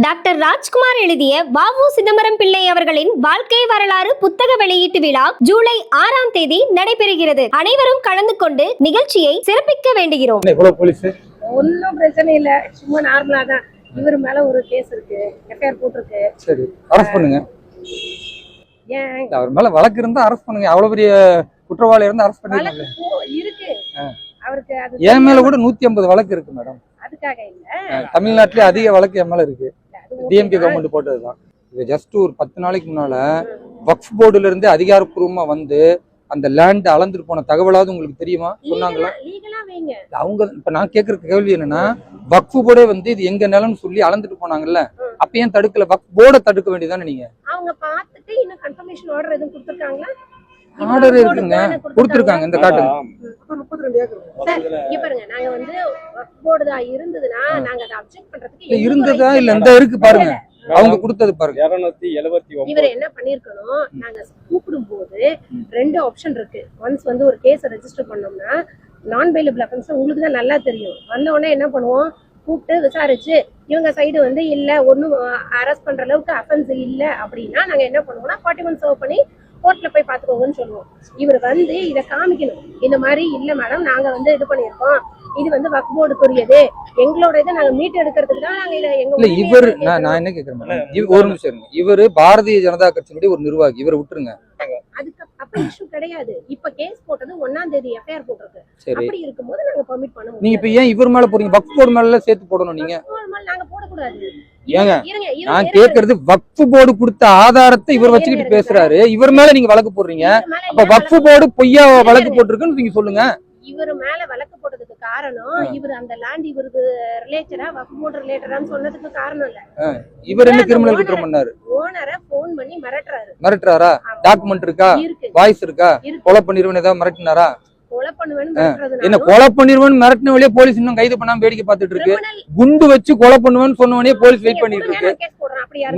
Doctor Rajkumar எழுதிய வாவு சிதம்பரம் பிள்ளை அவர்களின் வாழ்க்கை வரலாறு புத்தக வெளியீட்டு விழா ஜூலை ஆறாம் தேதி நடைபெறுகிறது. அனைவரும் கலந்து கொண்டு நிகழ்ச்சியை சிறப்பிக்க வேண்டுகிறோம். ஒன்றும் பிரச்சனை இல்லை. சும்மா நார்மலா தான். இவர் மேல ஒரு கேஸ் இருக்கு. எஃப்ஐஆர் போட்டிருக்கு. சரி அரெஸ்ட் பண்ணுங்க. ஏன்? அவர் மேல வழக்கு இருந்தா அரெஸ்ட் பண்ணுங்க. அவ்வளவு பெரிய குற்றவாளி இருந்தா அரெஸ்ட் வழக்கு பண்ணிருக்காங்க போ- இருக்கு அவருக்கு அது என் மேல கூட நூத்தி ஐம்பது வழக்கு இருக்கு மேடம் அதுக்காக இல்ல. தமிழ்நாட்டிலே அதிக வழக்கு என் மேல இருக்கு. டிஎம்கே தான். கவர்மெண்ட் போட்டதுதான். இது ஜஸ்ட் ஒரு பத்து நாளைக்கு முன்னால வக்ஃப் போர்டுல இருந்து அதிகாரப்பூர்வமா வந்து அந்த லேண்ட் அளந்துட்டு போன தகவலாவது உங்களுக்கு தெரியுமா? சொன்னாங்களா? அவங்க இப்ப நான் கேக்குற கேள்வி என்னன்னா வக்ஃப் போர்டே வந்து இது எங்க நிலம்னு சொல்லி அளந்துட்டு போனாங்கல்ல அப்ப ஏன் தடுக்கல? வக்ஃப் போர்டை தடுக்க வேண்டியதானே நீங்க? அவங்க பார்த்துட்டு இன்னும் கன்ஃபர்மேஷன் ஆர்டர் எதுவும் கொடுத்துருக்காங்களா? ஆர்டர் இருக்குங்க. கொடுத்துருக்காங்க இந்த காட்டு நாங்க வந்து போர்டு தான் இருந்ததுன்னா நாங்க அதை அப்செக்ட் பண்றதுக்கு இருந்ததா இல்ல. இந்த இருக்கு பாருங்க. அவங்க கொடுத்தது பாருங்க. இருநூத்தி எழுபத்தி இவர் என்ன பண்ணிருக்கணும் நாங்க கூப்பிடும் போது ரெண்டு ஆப்ஷன் இருக்கு. ஒன்ஸ் வந்து ஒரு கேஸ் ரெஜிஸ்டர் பண்ணோம்னா நான் பெயிலபிள் அஃபென்ஸ் உங்களுக்கு தான் நல்லா தெரியும். வந்த உடனே என்ன பண்ணுவோம்? கூப்பிட்டு விசாரிச்சு இவங்க சைடு வந்து இல்ல ஒன்றும் அரெஸ்ட் பண்ற அளவுக்கு அஃபென்ஸ் இல்ல அப்படின்னா நாங்க என்ன பண்ணுவோம்னா ஃபார்ட்டி ஒன் சர்வ் பண்ணி கோர்ட்ல போய் பாத்துக்கோங்கன்னு சொல்லுவோம். இவர் வந்து இதை காமிக்கணும். இந்த மாதிரி இல்ல மேடம் நாங்க வந்து இது பண்ணியிருக்கோம். இது வந்து வக் போர்டுக்குரியது எங்களோட இதை நாங்க மீட் எடுக்கிறதுக்கு தான் நாங்க இதை எங்க இல்ல இவர் நான். என்ன கேக்குறேன் ஒரு நிமிஷம் இவரு பாரதிய ஜனதா கட்சியினுடைய ஒரு நிர்வாகி. இவரை விட்டுருங்க. அதுக்கு அப்ப இஷ்யூ கிடையாது. இப்ப கேஸ் போட்டது ஒன்னாம் தேதி எஃப்ஐஆர் போட்டிருக்கு. சரி. அப்படி இருக்கும்போது நாங்க பெர்மிட் பண்ண நீங்க இப்ப ஏன் இவர் மேல போறீங்க? வக்ஃப் போர்டு மேல சேர்த்து போடணும் நீங்க. நாங்க போடக்கூடாது. ஏங்க, நான் கேக்குறது வக்ஃப் போர்டு கொடுத்த ஆதாரத்தை இவர் வச்சுக்கிட்டு பேசுறாரு. இவர் மேல நீங்க வழக்கு போடுறீங்க. அப்ப வக்ஃப் போர்டு பொய்யா வழக்கு போட்டிருக்குன்னு நீங்க சொல்லுங்க. இவர் மேல வழக்கு போட்டதுக்கு காரணம் இவர் அந்த லேண்ட் இவருக்கு ரிலேட்டடா வக்கு போர்டு ரிலேட்டடான்னு சொன்னதுக்கு காரணம் இல்ல. இவர் என்ன கிரிமினல் குற்றம் பண்ணாரு ஓனரை போன் பண்ணி மிரட்டுறாரு. மிரட்டுறாரா. டாக்குமெண்ட் இருக்கா? வாய்ஸ் இருக்கா. கொலை பண்ணிருவன் ஏதாவது மிரட்டினாரா? என்ன கொலை பண்ணிருவன் மிரட்டின வழியே போலீஸ் இன்னும் கைது பண்ணாம வேடிக்கை பார்த்துட்டு இருக்கு. குண்டு வச்சு கொலை பண்ணுவேன்னு சொன்னவனே போலீஸ் வெயிட் பண்ணிட்டு இருக்கு.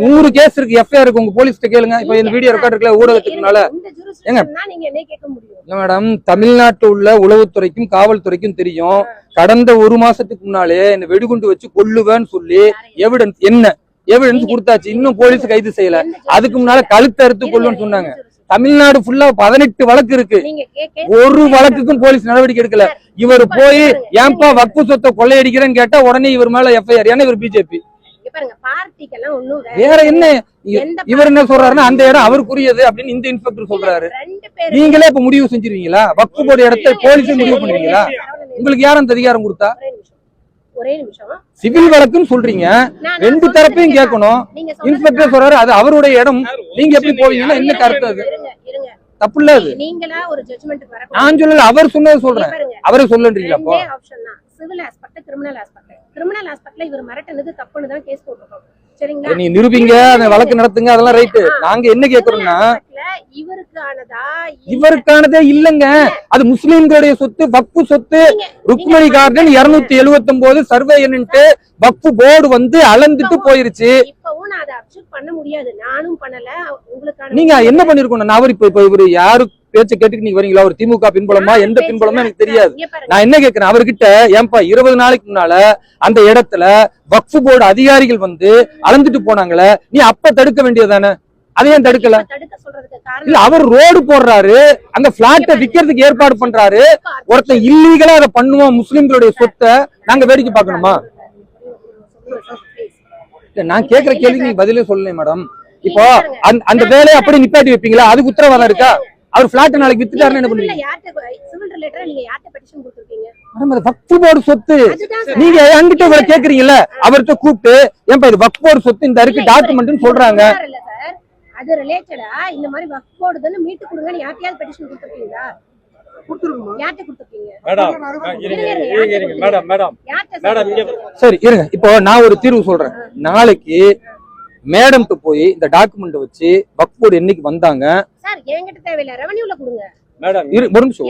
நூறு கேஸ் இருக்கு. எஃப்ஐஆர் இருக்கு. உங்க போலீஸ்ட்ட கேளுங்க. இப்ப இந்த வீடியோ ரெக்கார்ட் இருக்குல்ல ஊடகத்துக்கு முன்னால இந்த jurisdiction தான் நீங்க என்ன கேட்க முடியும். இல்ல மேடம் தமிழ்நாட்டுல உள்ள உளவுத்துறைக்கும் காவல்துறைக்கும் தெரியும். கடந்த ஒரு மாசத்துக்கு முன்னாலே இந்த வெடிகுண்டு வச்சு கொல்லுவேன்னு சொல்லி எவிடன்ஸ் என்ன? எவிடன்ஸ் கொடுத்தாச்சு. இன்னும் போலீஸ் கைது செய்யல. அதுக்கு முன்னால கழுத்து அறுத்து இருங்க, கொல்லுன்னு இருங்க, சொன்னாங்க. தமிழ்நாடு ஃபுல்லா பதினெட்டு வழக்கு இருக்கு. ஒரு. வழக்குக்கும் போலீஸ் நடவடிக்கை எடுக்கல. இவர் போய் ஏன்பா வக்பு சொத்தை கொள்ளையடிக்கிறேன்னு கேட்டா உடனே இவர் மேல எஃப்ஐஆர் ஏன்னா இவர் பிஜேபி வேற என்ன? இவர் என்ன சொல்றாருன்னா அந்த இடம் அவருக்குரியது அப்படின்னு இந்த இன்ஸ்பெக்டர் சொல்றாரு. ரெண்டு பேரும் நீங்களே இப்ப முடிவு செஞ்சிருவீங்களா? வக்பு போர்டு இடத்தை போலீஸே முடிவு பண்ணுவீங்களா? உங்களுக்கு யார் அந்த அதிகாரம் கொடுத்தா? ஒரே நிமிஷம். ஒரே நிமிஷம். சிவில் வழக்குன்னு சொல்றீங்க. ரெண்டு தரப்பையும் கேட்கணும். இன்ஸ்பெக்டர் சொல்றாரு அது அவருடைய இடம். நீங்க எப்படி போவீங்கன்னா என்ன கருத்து அது? தப்பு இல்ல அது. நீங்களா ஒரு ஜட்ஜ்மென்ட்க்கு வர நான் சொல்லல அவர் சொன்னது சொல்றேன். அவரே சொல்லன்றீங்களா அப்போ? ஆப்ஷன் தான். Civil aspect criminal aspect criminal ஆஸ்பெக்ட்ல இவர் மிரட்டினது தப்புன்னு தான் கேஸ் போட்டிருக்கோம். சரிங்களா? நீங்க நிரூபிங்க அந்த வழக்கு நடத்துங்க அதெல்லாம் ரைட்டு நாங்க என்ன கேக்குறோம்னா இவருக்கானதா? இல்ல- இவருக்கானதே இல்லங்க. அது முஸ்லிம்களுடைய சொத்து வக்ஃபு சொத்து. ருக்மணி கார்டன் இருநூத்தி எழுவத்தி ஒன்பது சர்வே என்னன்ட்டு வக்ஃபு போர்டு வந்து அளந்துட்டு போயிருச்சு. நீங்க என்ன பண்ணிருக்கணும்? நான் அவர் இப்ப இப்ப இவரு யாரு பேச்ச கேட்டுக்கு நீங்க வரீங்களா? ஒரு திமுக பின்புலமா எந்த பின்புலமா எனக்கு. தெரியாது. நான் என்ன கேக்குறேன்? அவர்கிட்ட ஏன்பா இருபது நாளைக்கு முன்னால அந்த இடத்துல வக்ஃபு போர்டு அதிகாரிகள் வந்து அளந்துட்டு போனாங்களே நீ அப்ப தடுக்க வேண்டியதானே அதை ஏன் தடுக்கல? இல்ல அவர் ரோடு போடுறாரு அந்த பிளாட்டை விக்கிறதுக்கு ஏற்பாடு பண்றாரு. ஒருத்தன் இல்லீகலா அதை பண்ணுவான் முஸ்லிம்களுடைய சொத்தை நாங்க வேடிக்கை பார்க்கணுமா? இல்ல நான் கேக்குற கேள்விக்கு நீங்க பதிலே சொல்லல மேடம் இப்போ அந்த- வேலையை அப்படி நிப்பாட்டி வைப்பீங்களா? அதுக்கு உத்தரவாதம் இருக்கா? அவர் பிளாட் நாளைக்கு வித்துட்டாருன்னு என்ன பண்ணுவீங்க? வக்ஃபு போர்டு சொத்து. நீங்க என்கிட்ட இவ்வளவு கேக்குறீங்கல்ல? அவர்கிட்ட கூப்பிட்டு ஏன்பா இது வக்ஃபு போர்டு சொத்து இந்த இருக்கு டாக்குமெண்ட்னு சொல்றாங்க. அது ரிலேட்டடா இந்த மாதிரி வக் போடுதுன்னு மீட்டு கொடுங்கன்னு யார்ட்டையாவது பெட்டிஷன் கொடுத்துருக்கீங்களா? சார் இருங்க. இப்போ நான் ஒரு தீர்வு சொல்றேன். நாளைக்கு மேடம்க்கு போய் இந்த டாக்குமெண்ட் வச்சு வக்ஃபு போர்டு என்னைக்கு வந்தாங்க? சார் என்கிட்ட தேவையில்ல. ரெவன்யூல கொடுங்க. மேடம் இரு ஒரு நிமிஷம்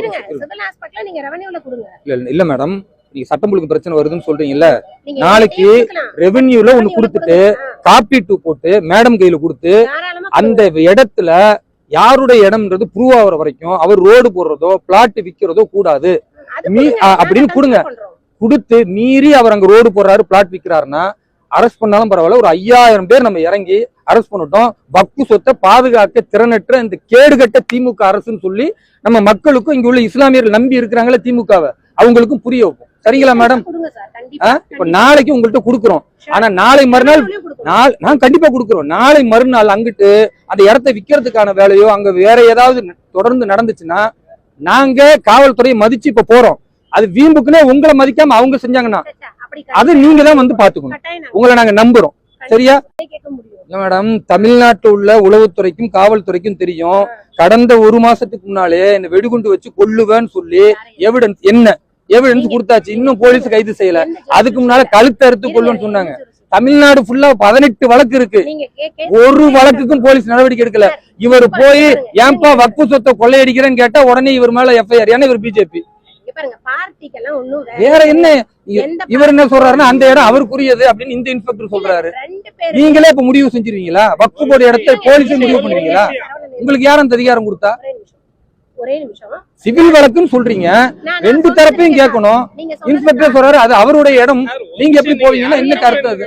இல்ல, இல்ல மேடம் நீங்க சட்டம் ஒழுங்கு பிரச்சனை வருதுன்னு சொல்றீங்கல்ல நாளைக்கு. ரெவென்யூல ஒண்ணு கொடுத்துட்டு கொடுங்க. காப்பி டூ போட்டு மேடம் கையில கொடுத்து அந்த இடத்துல யாருடைய இடம்ன்றது ப்ரூவ் ஆகுற வரைக்கும் அவர் ரோடு போடுறதோ பிளாட் விக்கிறதோ கூடாது. அப்படின்னு கொடுங்க. கொடுத்து மீறி அவர் அங்க ரோடு போடுறாரு பிளாட் விக்கிறாருன்னா அரெஸ்ட் பண்ணாலும் பரவாயில்ல. ஒரு ஐயாயிரம் பேர் நம்ம இறங்கி அரெஸ்ட் பண்ணிட்டோம். வக்பு சொத்தை பாதுகாக்க திறனற்ற இந்த கேடுகட்ட திமுக அரசுன்னு சொல்லி நம்ம மக்களுக்கும் இங்க உள்ள இஸ்லாமியர்கள் நம்பி இருக்கிறாங்களே திமுகவை. அவங்களுக்கும் புரிய வைப்போம். சரிங்களா மேடம் இப்ப நாளைக்கு உங்கள்ட்ட கொடுக்குறோம். ஆனா நாளை மறுநாள். நாள் நான் கண்டிப்பா கொடுக்குறோம். நாளை மறுநாள் அங்கிட்டு அந்த இடத்த விக்கிறதுக்கான வேலையோ அங்க வேற ஏதாவது தொடர்ந்து நடந்துச்சுன்னா நாங்க காவல்துறையை மதிச்சு இப்ப போறோம். அது வீம்புக்குன்னே உங்களை மதிக்காம அவங்க செஞ்சாங்கன்னா அது நீங்க தான் வந்து பாத்துக்கணும் உங்களை நாங்க நம்புறோம். சரியா? மேடம் தமிழ்நாட்டுல உள்ள உளவுத்துறைக்கும் காவல்துறைக்கும் தெரியும். கடந்த ஒரு மாசத்துக்கு முன்னாலே இந்த வெடிகுண்டு வச்சு கொல்லுவேன்னு சொல்லி எவிடன்ஸ் என்ன? எவிடன்ஸ் கொடுத்தாச்சு. இன்னும் போலீஸ் கைது செய்யல. அதுக்கு முன்னால கழுத்து அறுத்து கொல்லுன்னு சொன்னாங்க. தமிழ்நாடு ஃபுல்லா பதினெட்டு வழக்கு இருக்கு. ஒரு வழக்குக்கும் போலீஸ் நடவடிக்கை எடுக்கல. இவர் போய் ஏன்பா வக்பு சொத்தை கொள்ளையடிக்கிறேன்னு கேட்டா உடனே இவர் மேல எஃப்ஐஆர் ஏன்னா இவர் பிஜேபி வேற என்ன? இவர் என்ன சொல்றாருன்னா அந்த இடம் அவருக்குரியது அப்படின்னு இந்த இன்ஸ்பெக்டர் சொல்றாரு. நீங்களே இப்ப முடிவு செஞ்சிருவீங்களா? வக்பு போர்டு இடத்த போலீஸே முடிவு பண்ணுவீங்களா? உங்களுக்கு யாரும் அந்த அதிகாரம் கொடுத்தா? ஒரே நிமிஷம். சிவில் வழக்குன்னு சொல்றீங்க. ரெண்டு தரப்பையும் கேட்கணும். இன்ஸ்பெக்டர் சொல்றாரு அது அவருடைய இடம். நீங்க எப்படி போவீங்கன்னா என்ன கருத்து அது?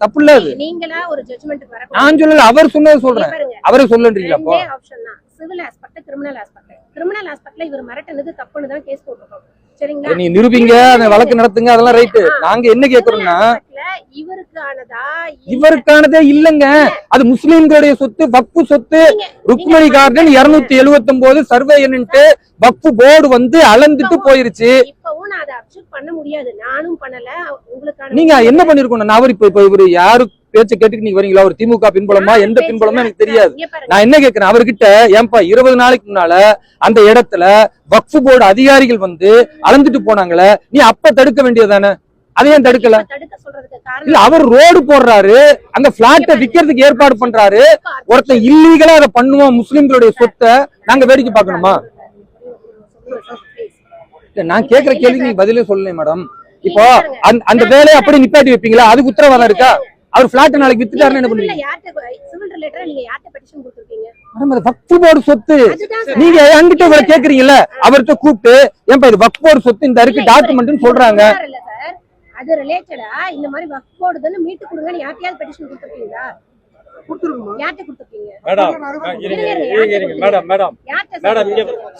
தப்பு இல்ல அது. நீங்களா ஒரு ஜட்ஜ்மெண்ட் வர நான் சொல்லல அவர் சொன்னது சொல்றேன். அவரே சொல்லன்றீங்களா அப்போ? ரெண்டே ஆப்ஷன் தான். Civil aspect criminal aspect criminal ஆஸ்பெக்ட்ல இவர் மிரட்டினது தப்புன்னு தான் கேஸ் போட்டிருக்கோம். சரிங்களா? நீங்க நிரூபிங்க அந்த வழக்கு நடத்துங்க அதெல்லாம் ரைட்டு நாங்க என்ன கேக்குறோம்னா aspectல இவருக்கானதா? இல்ல- இவருக்கானதே இல்லங்க. அது முஸ்லிம்களுடைய சொத்து வக்பு சொத்து. ருக்மணி கார்டன் இருநூத்தி எழுவத்தி ஒன்பது சர்வே என்னன்ட்டு போர்டு வந்து அளந்துட்டு போயிருச்சு. நீங்க என்ன பண்ணிருக்கணும்? நான் அவர் இப்ப இவரு யாரு பேச்ச கேட்டுக்கு நீங்க வரீங்களா? ஒரு திமுக பின்புலமா எந்த பின்புலமா எனக்கு தெரியாது. நான் என்ன கேக்குறேன் அவர்கிட்ட ஏன்பா இருபது நாளைக்கு முன்னால அந்த இடத்துல வக்ஃபு போர்டு அதிகாரிகள் வந்து அளந்துட்டு போனாங்களே நீ அப்ப தடுக்க வேண்டியதானே அதை ஏன் தடுக்கல. இல்ல அவர் ரோடு போடுறாரு. அந்த பிளாட்டை விக்கிறதுக்கு ஏற்பாடு பண்றாரு. ஒருத்தன் இல்லீகலா அதை பண்ணுவான். முஸ்லிம்களுடைய சொத்தை நாங்க வேடிக்கை பார்க்கணுமா? நான் கேக்குற கேள்விக்கு நீங்க பதிலே சொல்லல மேடம் இப்போ அந்த- வேலையை அப்படியே நிப்பாட்டி வைப்பீங்களா? அதுக்கு உத்தரவாதம் இருக்கா? அவர் பிளாட் நாளைக்கு வித்துட்டாருன்னு என்ன பண்ணுவீங்க? வக்ஃபு போர்டு சொத்து. நீங்க என்கிட்ட இவ்வளவு கேக்குறீங்கல்ல அவர்கிட்ட கூப்பிட்டு ஏன்பா இது வக்ஃபு போர்டு சொத்து இந்த இருக்கு டாக்குமெண்ட்னு சொல்றாங்க. அது ரிலேட்டடா இந்த மாதிரி வக் போடுதுன்னு மீட்டு கொடுங்கன்னு யார்ட்டையாவது பெட்டிஷன் கொடுத்துருக்கீங்களா?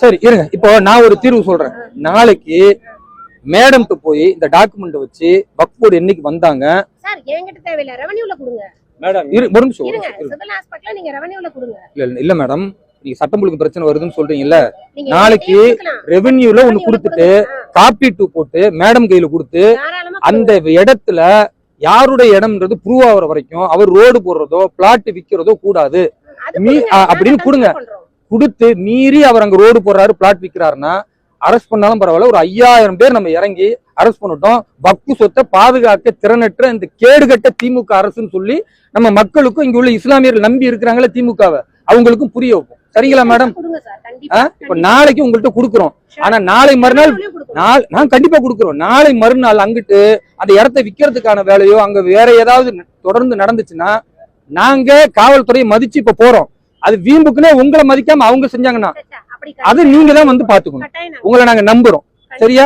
சரி இருங்க. இப்போ நான் ஒரு தீர்வு சொல்றேன். நாளைக்கு மேடம்கிட்ட போய் இந்த டாக்குமெண்ட் வச்சு வக்ஃபு போர்டு என்னைக்கு வந்தாங்க? சார் என்கிட்ட தேவையில்ல. ரெவன்யூல கொடுங்க. மேடம் இரு ஒரு நிமிஷம் ஒரு இருங்க. நிமிஷம், இருங்க. சிவில் ஹாஸ்பிட்டல்ல நீங்க ரெவன்யூல கொடுங்க. இல்ல இல்ல, இல்ல மேடம் நீங்க சட்டம் ஒழுங்கு பிரச்சனை வருதுன்னு சொல்றீங்கல்ல. நாளைக்கு. ரெவென்யூல ஒண்ணு கொடுத்துட்டு கொடுங்க. காப்பி டூ போட்டு மேடம் கையில கொடுத்து அந்த இடத்துல யாருடைய இடம்ன்றது ப்ரூவ் ஆகுற வரைக்கும் அவர் ரோடு போடுறதோ பிளாட் விக்கிறதோ கூடாது. அப்படின்னு கொடுங்க. கொடுத்து மீறி அவர் அங்க ரோடு போடுறாரு பிளாட் விக்கிறாருன்னா அரெஸ்ட் பண்ணாலும் பரவாயில்ல ஒரு ஐயாயிரம் பேர் நம்ம இறங்கி அரெஸ்ட் பண்ணிட்டோம். வக்பு சொத்தை பாதுகாக்க திறனற்ற இந்த கேடுகட்ட திமுக அரசுன்னு சொல்லி நம்ம மக்களுக்கும் இங்க உள்ள இஸ்லாமியர்கள் நம்பி இருக்கிறாங்களே திமுகவை. அவங்களுக்கும் புரிய வைப்போம். சரிங்களா மேடம்? இப்ப நாளைக்கு உங்கள்ட்ட கொடுக்குறோம். ஆனா நாளை மறுநாள். நாள் நான் கண்டிப்பா கொடுக்குறோம். நாளை மறுநாள் அங்கிட்டு அந்த இடத்த விக்கிறதுக்கான வேலையோ அங்க வேற ஏதாவது தொடர்ந்து நடந்துச்சுன்னா நாங்க காவல்துறையை மதிச்சு இப்ப போறோம். அது வீம்புக்குன்னே உங்களை மதிக்காம அவங்க செஞ்சாங்கன்னா அது நீங்க தான் வந்து பாத்துக்கணும் உங்களை நாங்க நம்புறோம். சரியா?